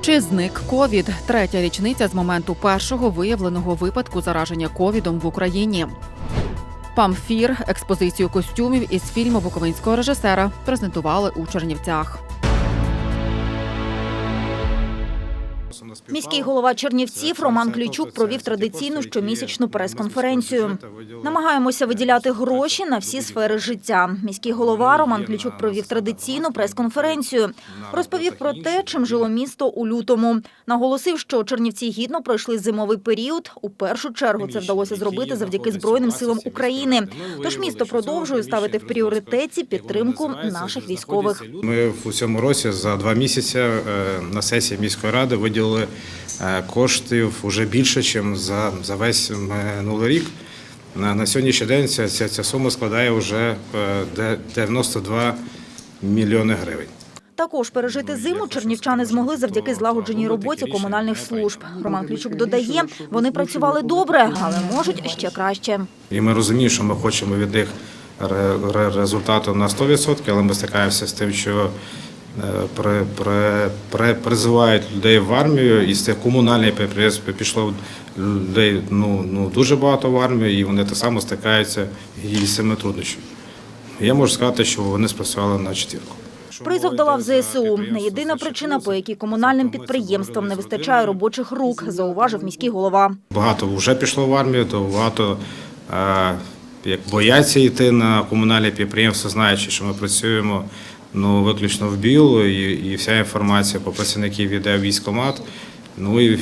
Чи зник ковід? Третя річниця з моменту першого виявленого випадку зараження ковідом в Україні. Памфір експозицію костюмів із фільму буковинського режисера презентували у Чернівцях. Міський голова Чернівців Роман Ключук провів традиційну щомісячну прес-конференцію. Намагаємося виділяти гроші на всі сфери життя. Міський голова Роман Ключук провів традиційну прес-конференцію. Розповів про те, чим жило місто у лютому. Наголосив, що Чернівці гідно пройшли зимовий період. У першу чергу це вдалося зробити завдяки Збройним силам України. Тож місто продовжує ставити в пріоритеті підтримку наших військових. Ми в цьому році за два місяці е, на сесії міської ради виділили коштів вже більше, ніж за, за весь минулий рік. На, на сьогоднішній день ця, ця, ця сума складає вже е, 92 мільйони гривень. Також пережити зиму чернівчани змогли завдяки злагодженій роботі комунальних служб. Роман Ключук додає, вони працювали добре, але можуть ще краще. І ми розуміємо, що ми хочемо від них ре- ре- результату на 100%, але ми стикаємося з тим, що е, при, при, при, призивають людей в армію, і з цих комунальних підприємств пішло людей ну, ну, дуже багато в армію, і вони так само стикаються із цими труднощами. Я можу сказати, що вони спрацювали на четвірку. Призов дала в ЗСУ. Не єдина причина, по якій комунальним підприємствам не вистачає робочих рук, зауважив міський голова. Багато вже пішло в армію, то багато е, як бояться йти на комунальні підприємства, знаючи, що ми працюємо ну, виключно в білу, і, і вся інформація по працівників йде в військкомат. Ну і,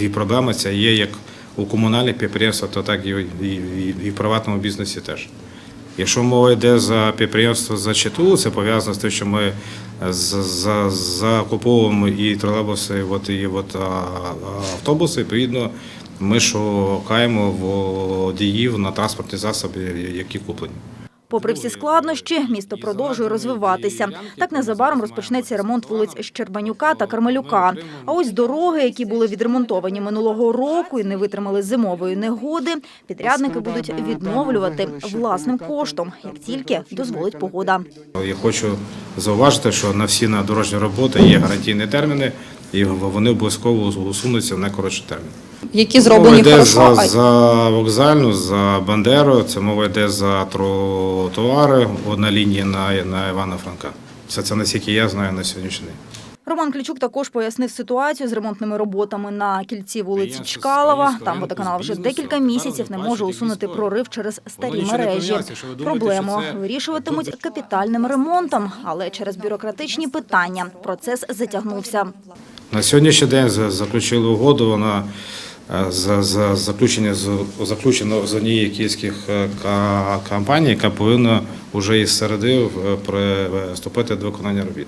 і проблема ця є як у комунальних підприємствах, то так і, і, і, і в приватному бізнесі теж. Якщо мова йде за підприємство за ЧТУ, це пов'язано з тим, що ми закуповуємо і тролейбуси, от, і от, автобуси. Відповідно, ми шукаємо водіїв на транспортні засоби, які куплені. Попри всі складнощі, місто продовжує розвиватися. Так незабаром розпочнеться ремонт вулиць Щербанюка та Кармелюка. А ось дороги, які були відремонтовані минулого року і не витримали зимової негоди, підрядники будуть відновлювати власним коштом, як тільки дозволить погода. Я хочу зауважити, що на всі на дорожні роботи є гарантійні терміни, і вони обов'язково усунуться в найкоротший термін. Які Мова зроблені йде хорошо. за, а- за вокзальну, за Бандеру, це мова йде за тротуари, одна лінія на, на Івана Франка. Це, це наскільки я знаю на сьогоднішній день. Роман Клічук також пояснив ситуацію з ремонтними роботами на кільці вулиці Чкалова. Там водоканал вже декілька місяців не може усунути прорив через старі мережі. Проблему вирішуватимуть капітальним ремонтом, але через бюрократичні питання процес затягнувся. На сьогоднішній день заключили угоду, вона за, за заключення з заключено з однієї київських е, компаній, яка повинна вже із середи е, приступити до виконання робіт.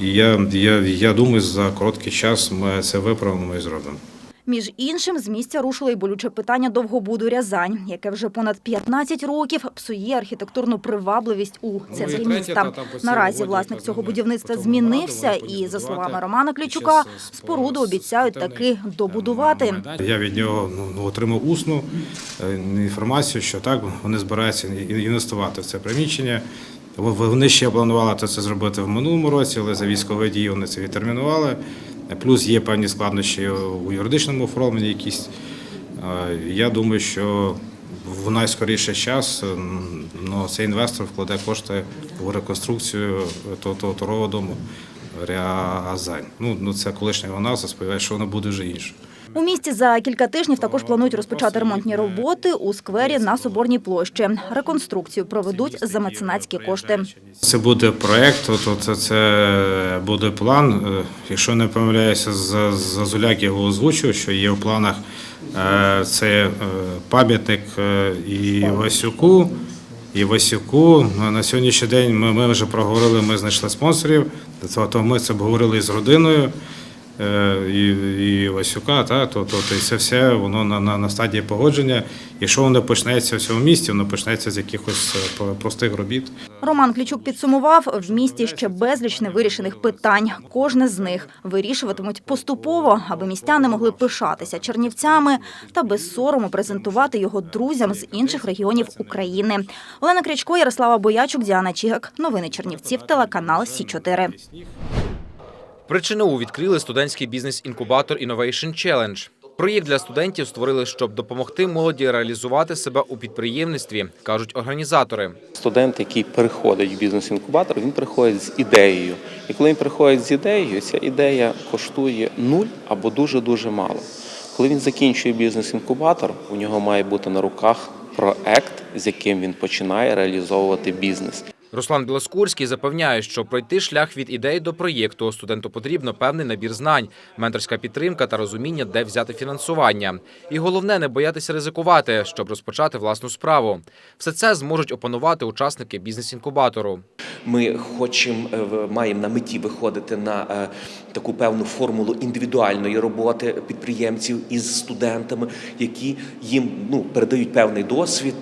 І я, я, я думаю, за короткий час ми це виправимо і зробимо. Між іншим, з місця рушило й болюче питання довгобуду Рязань, яке вже понад 15 років псує архітектурну привабливість у центрі міста. Наразі власник цього будівництва змінився, і за словами Романа Клічука, споруду обіцяють таки добудувати. Я від нього ну, ну, отримав усну е, інформацію, що так вони збираються і- інвестувати в це приміщення. Вони ще планували це зробити в минулому році, але за військові дії вони це відтермінували. Плюс є певні складнощі у юридичному оформленні якісь. Е, Я думаю, що в найскоріший час ну, цей інвестор вкладе кошти у реконструкцію того, торового дому Рязань. Ну, ну це колишня вона, сподіваюся, що воно буде вже інше. У місті за кілька тижнів також планують розпочати ремонтні роботи у сквері на Соборній площі. Реконструкцію проведуть за меценатські кошти. Це буде проєкт, то це, це буде план. Е, Якщо не помиляюся, за Зазуляк його озвучив, що є в планах е, це е, пам'ятник е, і Васюку. І Васюку на сьогоднішній день ми, ми вже проговорили, ми знайшли спонсорів. То, ми це обговорили з родиною е, і, і Васюка, та, то, то, то і це все воно на, на, на стадії погодження. Якщо воно почнеться в цьому місті, воно почнеться з якихось е, простих робіт. Роман Клічук підсумував, в місті ще безліч невирішених питань. Кожне з них вирішуватимуть поступово, аби містяни могли пишатися чернівцями та без сорому презентувати його друзям з інших регіонів України. Олена Крячко, Ярослава Боячук, Діана Чігак. Новини Чернівців, телеканал Сі 4 При ЧНУ відкрили студентський бізнес-інкубатор Innovation Challenge. Проєкт для студентів створили, щоб допомогти молоді реалізувати себе у підприємництві, кажуть організатори. Студент, який приходить в бізнес-інкубатор, він приходить з ідеєю. І коли він приходить з ідеєю, ця ідея коштує нуль або дуже-дуже мало. Коли він закінчує бізнес-інкубатор, у нього має бути на руках проект, з яким він починає реалізовувати бізнес. Руслан Білоскурський запевняє, що пройти шлях від ідеї до проєкту студенту потрібно певний набір знань, менторська підтримка та розуміння, де взяти фінансування. І головне не боятися ризикувати, щоб розпочати власну справу. Все це зможуть опанувати учасники бізнес-інкубатору. Ми хочемо е, маємо на меті виходити на е, таку певну формулу індивідуальної роботи підприємців із студентами, які їм ну передають певний досвід,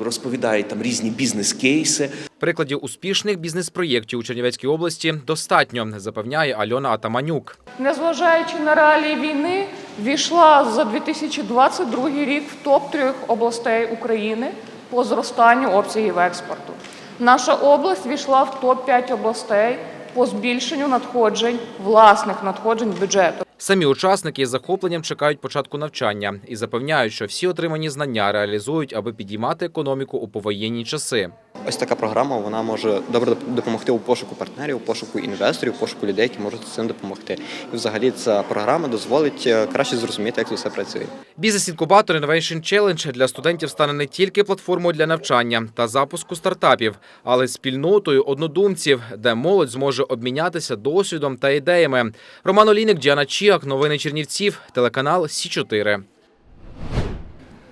розповідають там різні бізнес-кейси. Прикладів успішних бізнес-проєктів у Чернівецькій області достатньо, запевняє Альона Атаманюк. Незважаючи на реалії війни, війшла за 2022 рік в топ трьох областей України по зростанню обсягів експорту. Наша область війшла в топ 5 областей по збільшенню надходжень власних надходжень бюджету. Самі учасники із захопленням чекають початку навчання і запевняють, що всі отримані знання реалізують, аби підіймати економіку у повоєнні часи. Ось така програма вона може добре допомогти у пошуку партнерів, у пошуку інвесторів, у пошуку людей, які можуть цим допомогти. І взагалі ця програма дозволить е, краще зрозуміти, як це все працює. Бізнес-інкубатор Innovation Challenge для студентів стане не тільки платформою для навчання та запуску стартапів, але й спільнотою однодумців, де молодь зможе обмінятися досвідом та ідеями. Роман Олійник, Діана Чіак, новини Чернівців, телеканал Сі 4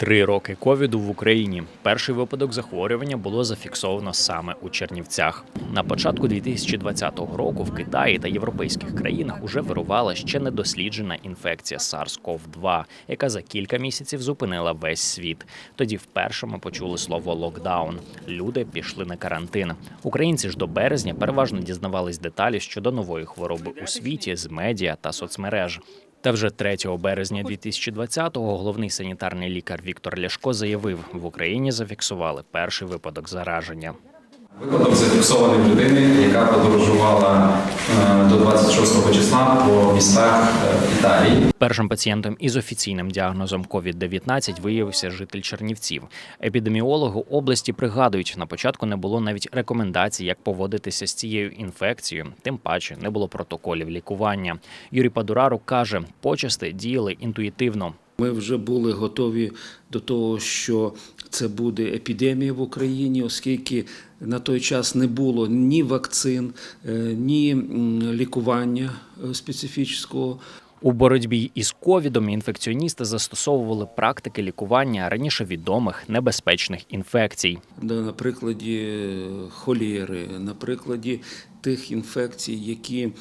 Три роки ковіду в Україні. Перший випадок захворювання було зафіксовано саме у Чернівцях. На початку 2020 року в Китаї та європейських країнах уже вирувала ще недосліджена інфекція SARS-CoV-2, яка за кілька місяців зупинила весь світ. Тоді вперше ми почули слово локдаун. Люди пішли на карантин. Українці ж до березня переважно дізнавались деталі щодо нової хвороби у світі з медіа та соцмереж. Та вже 3 березня 2020-го головний санітарний лікар Віктор Ляшко заявив, в Україні зафіксували перший випадок зараження. Випадок зафіксований в людини, яка подорожувала е, до 26 числа по містах е, Італії. Першим пацієнтом із офіційним діагнозом COVID-19 виявився житель Чернівців. Епідеміологи області пригадують, на початку не було навіть рекомендацій, як поводитися з цією інфекцією, тим паче не було протоколів лікування. Юрій Падурару каже, почасти діяли інтуїтивно. Ми вже були готові до того, що це буде епідемія в Україні, оскільки на той час не було ні вакцин, е, ні лікування е, специфічного. У боротьбі із ковідом інфекціоністи застосовували практики лікування раніше відомих небезпечних інфекцій. На прикладі е, холєри, на прикладі тих інфекцій, які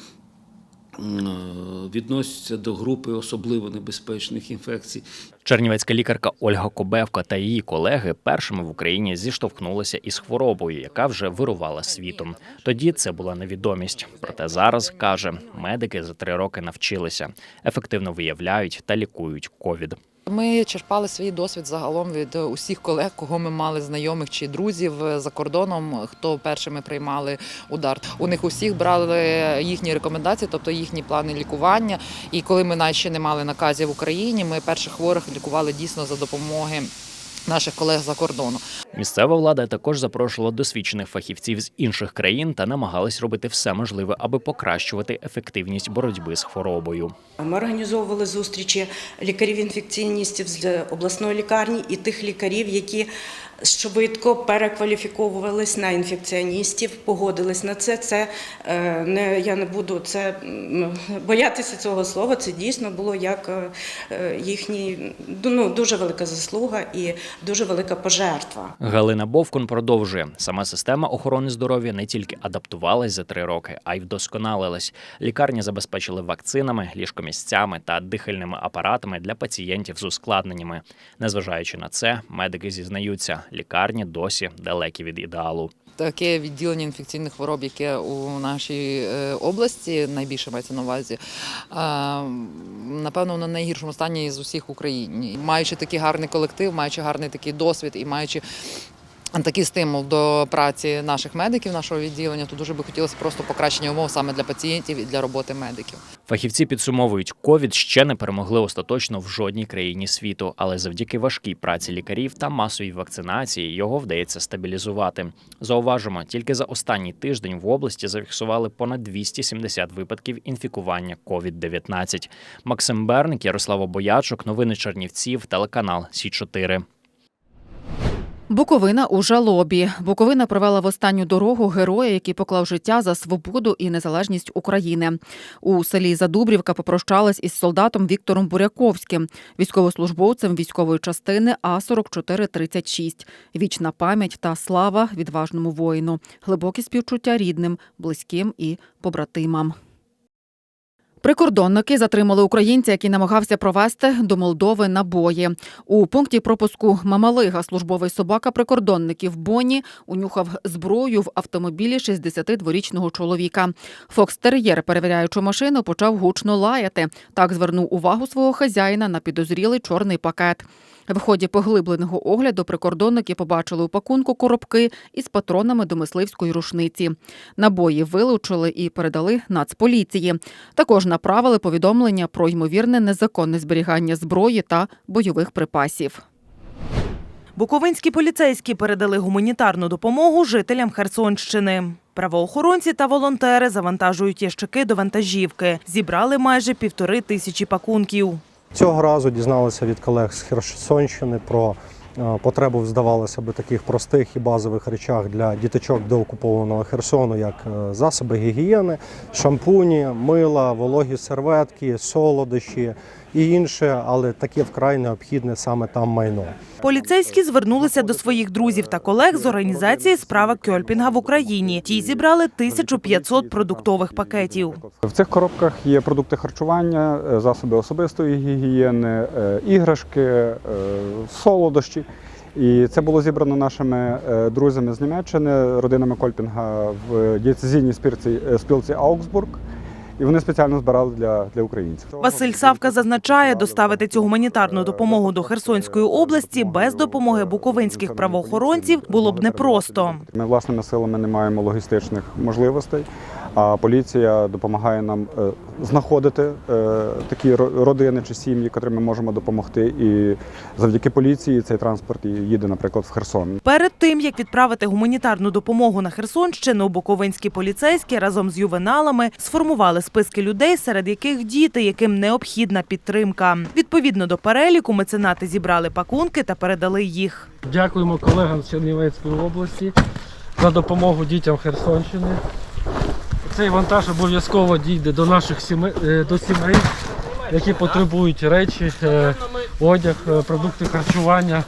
відносяться до групи особливо небезпечних інфекцій. Чернівецька лікарка Ольга Кобевка та її колеги першими в Україні зіштовхнулися із хворобою, яка вже вирувала світом. Тоді це була невідомість. Проте зараз каже, медики за три роки навчилися, ефективно виявляють та лікують ковід. Ми черпали свій досвід загалом від усіх колег, кого ми мали знайомих чи друзів за кордоном, хто першими приймали удар. У них усіх брали їхні рекомендації, тобто їхні плани лікування. І коли ми навіть ще не мали наказів в Україні, ми перших хворих лікували дійсно за допомоги наших колег за кордону. Місцева влада також запрошувала досвідчених фахівців з інших країн та намагалась робити все можливе, аби покращувати ефективність боротьби з хворобою. Ми організовували зустрічі лікарів-інфекціоністів з обласної лікарні і тих лікарів, які швидко перекваліфіковувались на інфекціоністів, погодились на це. Це е, не я не буду це боятися цього слова. Це дійсно було як е, їхній ну, дуже велика заслуга і дуже велика пожертва. Галина Бовкун продовжує: сама система охорони здоров'я не тільки адаптувалась за три роки, а й вдосконалилась. Лікарні забезпечили вакцинами, ліжкомісцями та дихальними апаратами для пацієнтів з ускладненнями. Незважаючи на це, медики зізнаються, лікарні досі далекі від ідеалу. Таке відділення інфекційних хвороб, яке у нашій е, області найбільше мається на увазі. Напевно, на найгіршому стані з усіх в Україні. Маючи такий гарний колектив, маючи гарний такий досвід і маючи такий стимул до праці наших медиків, нашого відділення, то дуже би хотілося просто покращення умов саме для пацієнтів і для роботи медиків. Фахівці підсумовують, ковід ще не перемогли остаточно в жодній країні світу, але завдяки важкій праці лікарів та масовій вакцинації його вдається стабілізувати. Зауважимо, тільки за останній тиждень в області зафіксували понад 270 випадків інфікування COVID-19. Максим Берник, Ярослава Боячук, новини Чернівців, телеканал Сі 4 Буковина у жалобі. Буковина провела в останню дорогу героя, який поклав життя за свободу і незалежність України. У селі Задубрівка попрощались із солдатом Віктором Буряковським, військовослужбовцем військової частини А 4436 Вічна пам'ять та слава відважному воїну, глибокі співчуття рідним, близьким і побратимам. Прикордонники затримали українця, який намагався провести до Молдови набої. У пункті пропуску Мамалига службовий собака прикордонників Боні унюхав зброю в автомобілі 62-річного чоловіка. Фокстер'єр, перевіряючи машину, почав гучно лаяти. Так звернув увагу свого хазяїна на підозрілий чорний пакет. В ході поглибленого огляду прикордонники побачили у пакунку коробки із патронами до мисливської рушниці. Набої вилучили і передали Нацполіції. Також направили повідомлення про ймовірне незаконне зберігання зброї та бойових припасів. Буковинські поліцейські передали гуманітарну допомогу жителям Херсонщини. Правоохоронці та волонтери завантажують ящики до вантажівки. Зібрали майже півтори тисячі пакунків. Цього разу дізналися від колег з Херсонщини про е, потребу, здавалося би, таких простих і базових речах для діточок до окупованого Херсону, як е, засоби гігієни, шампуні, мила, вологі серветки, солодощі і інше, але таке вкрай необхідне саме там майно. Поліцейські звернулися до своїх друзів та колег з організації справа Кьольпінга в Україні. Ті зібрали 1500 продуктових пакетів. В цих коробках є продукти харчування, е, засоби особистої гігієни, е, іграшки, е, солодощі. І це було зібрано нашими друзями з Німеччини, родинами Кольпінга в дієцезійній спілці Аугсбург. І вони спеціально збирали для, для українців. Василь Савка зазначає, доставити цю гуманітарну допомогу до Херсонської області без допомоги буковинських правоохоронців було б непросто. Ми власними силами не маємо логістичних можливостей, а поліція допомагає нам е, знаходити е, такі ро- родини чи сім'ї, котрим ми можемо допомогти. І завдяки поліції цей транспорт їде, наприклад, в Херсон. Перед тим як відправити гуманітарну допомогу на Херсонщину, буковинські поліцейські разом з ювеналами сформували списки людей, серед яких діти, яким необхідна підтримка. Відповідно до переліку, меценати зібрали пакунки та передали їх. Дякуємо колегам з Чернівецької області за допомогу дітям Херсонщини. Цей вантаж обов'язково дійде до наших сімей, е, до сімей, які потребують речі, е, одяг, е, продукти харчування.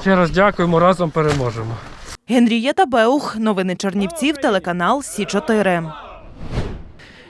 Ще раз дякуємо, разом переможемо. Генрієта Беух, новини Чернівців, телеканал Сі 4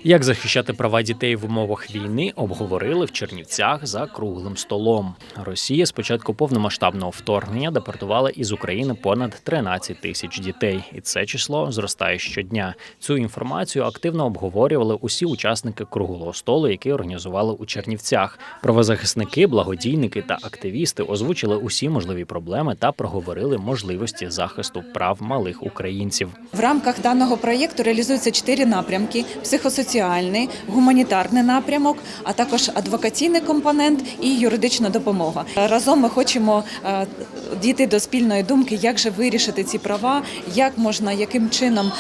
Як захищати права дітей в умовах війни, обговорили в Чернівцях за круглим столом. Росія з початку повномасштабного вторгнення депортувала із України понад 13 тисяч дітей, і це число зростає щодня. Цю інформацію активно обговорювали усі учасники круглого столу, який організували у Чернівцях. Правозахисники, благодійники та активісти озвучили усі можливі проблеми та проговорили можливості захисту прав малих українців. В рамках даного проєкту реалізуються чотири напрямки: психосоціальний, гуманітарний напрямок, а також адвокаційний компонент і юридична допомога. Разом ми хочемо е, дійти до спільної думки, як же вирішити ці права, як можна, яким чином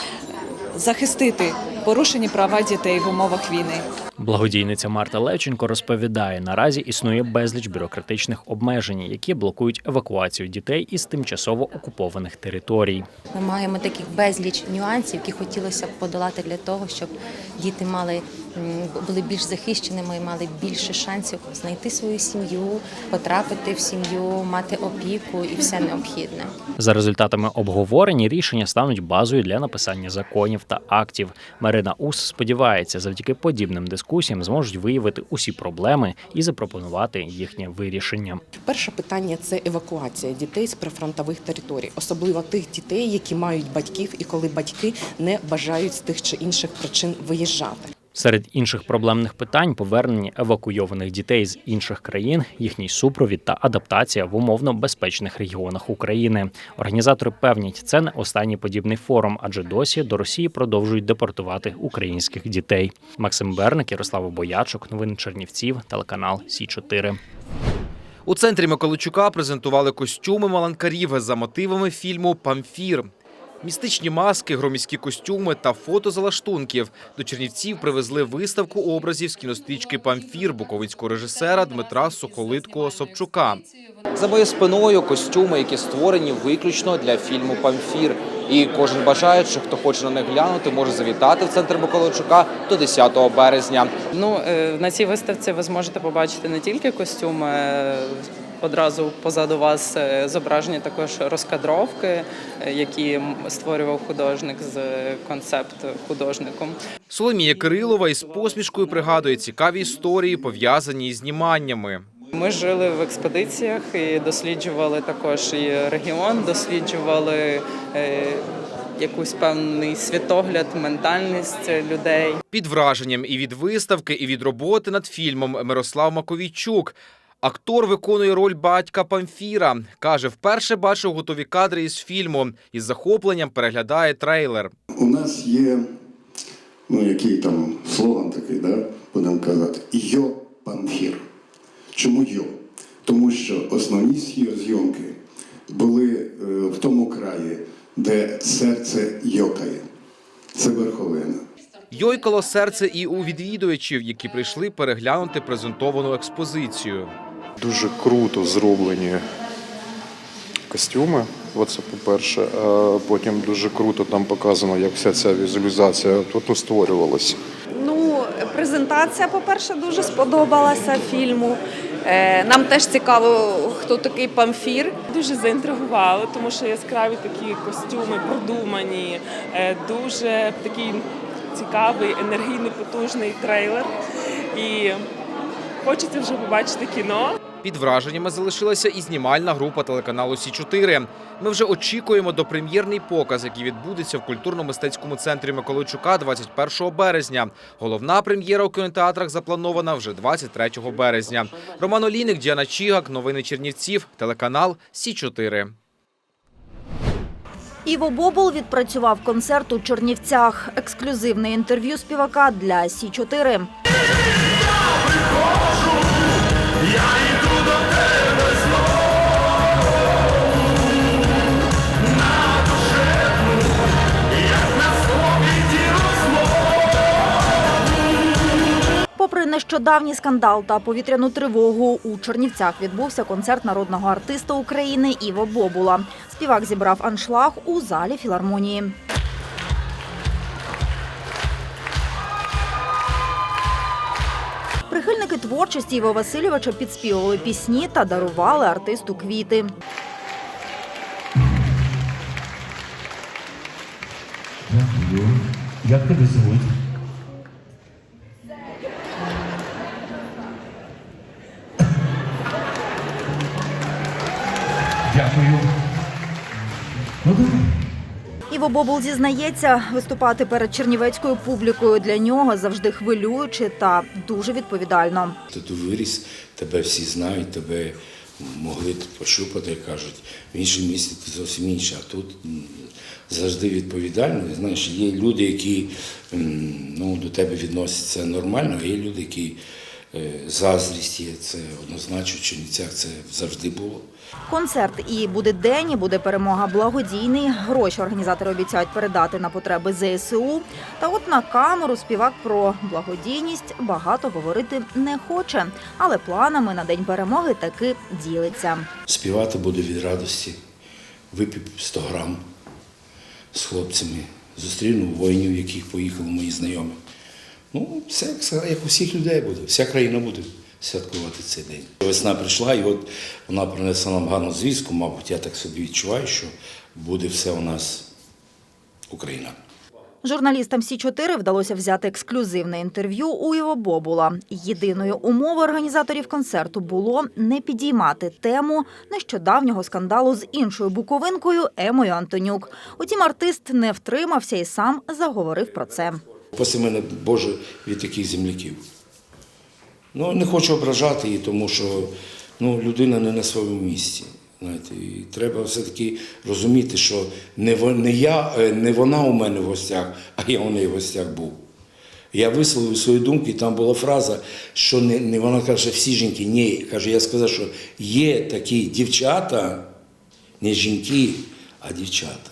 захистити порушені права дітей в умовах війни. Благодійниця Марта Левченко розповідає, наразі існує безліч бюрократичних обмежень, які блокують евакуацію дітей із тимчасово окупованих територій. Ми маємо таких безліч нюансів, які хотілося б подолати для того, щоб діти мали були більш захищеними, і мали більше шансів знайти свою сім'ю, потрапити в сім'ю, мати опіку і все необхідне. За результатами обговорення рішення стануть базою для написання законів та актів. Марина Ус сподівається, завдяки подібним дискусіям зможуть виявити усі проблеми і запропонувати їхнє вирішення. Перше питання це евакуація дітей з прифронтових територій, особливо тих дітей, які мають батьків, і коли батьки не бажають з тих чи інших причин виїжджати. Серед інших проблемних питань повернення евакуйованих дітей з інших країн, їхній супровід та адаптація в умовно безпечних регіонах України. Організатори певнять, це не останній подібний форум, адже досі до Росії продовжують депортувати українських дітей. Максим Берник, Ярослава Боячок, новини Чернівців, телеканал Сі 4 У центрі Миколайчука презентували костюми маланкарів за мотивами фільму Памфір. Містичні маски, громіські костюми та фото залаштунків. До Чернівців привезли виставку образів з кінострічки Памфір буковинського режисера Дмитра Соколиткого Собчука. За моєю спиною костюми, які створені виключно для фільму Памфір. І кожен бажаючий, хто хоче на них глянути, може завітати в центр Миколайчука до 10 березня. Ну е, на цій виставці ви зможете побачити не тільки костюми. Е, Одразу позаду вас е, зображені також розкадровки, е, які створював художник з концепт художником. Соломія Кирилова із посмішкою пригадує цікаві історії, пов'язані із зніманнями. Ми жили в експедиціях і досліджували також і регіон, досліджували е, якийсь певний світогляд, ментальність людей. Під враженням і від виставки, і від роботи над фільмом Мирослав Маковійчук. Актор виконує роль батька Памфіра. Каже, вперше бачив готові кадри із фільму і з захопленням переглядає трейлер. У нас є, ну який там слоган такий, да? будемо казати, йо памфір. Чому йо? Тому що основні зйомки були е, в тому краї, де серце йокає. Це верховина. Йойкало серце і у відвідувачів, які прийшли переглянути презентовану експозицію. Дуже круто зроблені костюми. Оце по-перше. А потім дуже круто там показано, як вся ця візуалізація тут створювалася. Ну, презентація, по-перше, дуже сподобалася фільму. Е, Нам теж цікаво, хто такий памфір. Дуже заінтригували, тому що яскраві такі костюми продумані, е, дуже такий цікавий, енергійний, потужний трейлер. І хочеться вже побачити кіно. Під враженнями залишилася і знімальна група телеканалу Сі 4 Ми вже очікуємо до прем'єрний показ, який відбудеться в культурно-мистецькому центрі Миколайчука 21 березня. Головна прем'єра у кінотеатрах запланована вже 23 березня. Роман Олійник, Діана Чігак, новини Чернівців, телеканал Сі 4 Іво Бобул відпрацював концерт у Чернівцях. Ексклюзивне інтерв'ю співака для Сі 4 Попри нещодавній скандал та повітряну тривогу, у Чернівцях відбувся концерт народного артиста України Іво Бобула. Співак зібрав аншлаг у залі філармонії. Прихильники творчості Іва Васильовича підспівували пісні та дарували артисту квіти. Як тебе звуть? Іво Бобул зізнається, виступати перед чернівецькою публікою для нього завжди хвилююче та дуже відповідально. Ти тут виріс, тебе всі знають, тебе могли пощупати, кажуть, в іншому місці ти зовсім інше, а тут завжди відповідально. Знаєш, є люди, які ну, до тебе відносяться нормально, а є люди, які заздрість є, це однозначно в Чернівцях це завжди було. Концерт і буде день, і буде перемога благодійний. Гроші організатори обіцяють передати на потреби ЗСУ. Та от на камеру співак про благодійність багато говорити не хоче, але планами на день перемоги таки ділиться. Співати буду від радості, випів 100 грам з хлопцями, зустріну воїнів, яких поїхали мої знайомі. Ну, все як сказали, як у всіх людей буде, вся країна буде святкувати цей день. Весна прийшла, і от вона принесла нам гарну звістку, мабуть, я так собі відчуваю, що буде все у нас Україна. Журналістам Сі 4 вдалося взяти ексклюзивне інтерв'ю у Іво Бобула. Єдиною умовою організаторів концерту було не підіймати тему нещодавнього скандалу з іншою буковинкою Емою Антонюк. Утім, артист не втримався і сам заговорив про це. Паси мене, Боже, від таких земляків. Ну, не хочу ображати її, тому що ну, людина не на своєму місці. Знаєте, і треба все-таки розуміти, що не, не, я, е, не вона у мене в гостях, а я у неї в гостях був. Я висловив свою думку, і там була фраза, що не, не вона каже, всі жінки. Ні, каже, я сказав, що є такі дівчата, не жінки, а дівчата,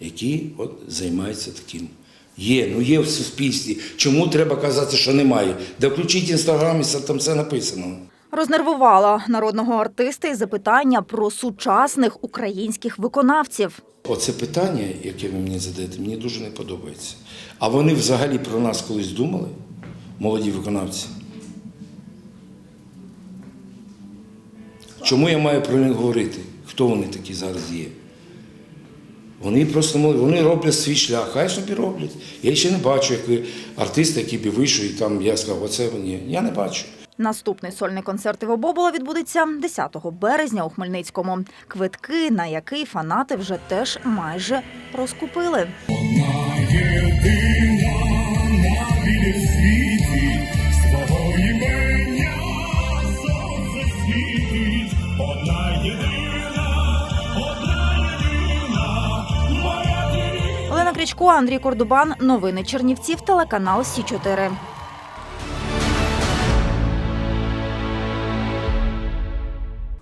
які от займаються таким. Є, ну є в суспільстві. Чому треба казати, що немає? Да включіть інстаграм, і там все написано. Рознервувала народного артиста і запитання про сучасних українських виконавців. Оце питання, яке ви мені задаєте, мені дуже не подобається. А вони взагалі про нас колись думали, молоді виконавці? Чому я маю про них говорити? Хто вони такі зараз є? Вони просто молоді, вони роблять свій шлях, хай собі роблять. Я ще не бачу, як артист, який би вийшов, і там я сказав, оце вони. Я не бачу. Наступний сольний концерт Іво Бобола відбудеться 10 березня у Хмельницькому. Квитки, на який фанати вже теж майже розкупили. Олена Крічко, Андрій Кордубан. Новини Чернівців. Телеканал Сі 4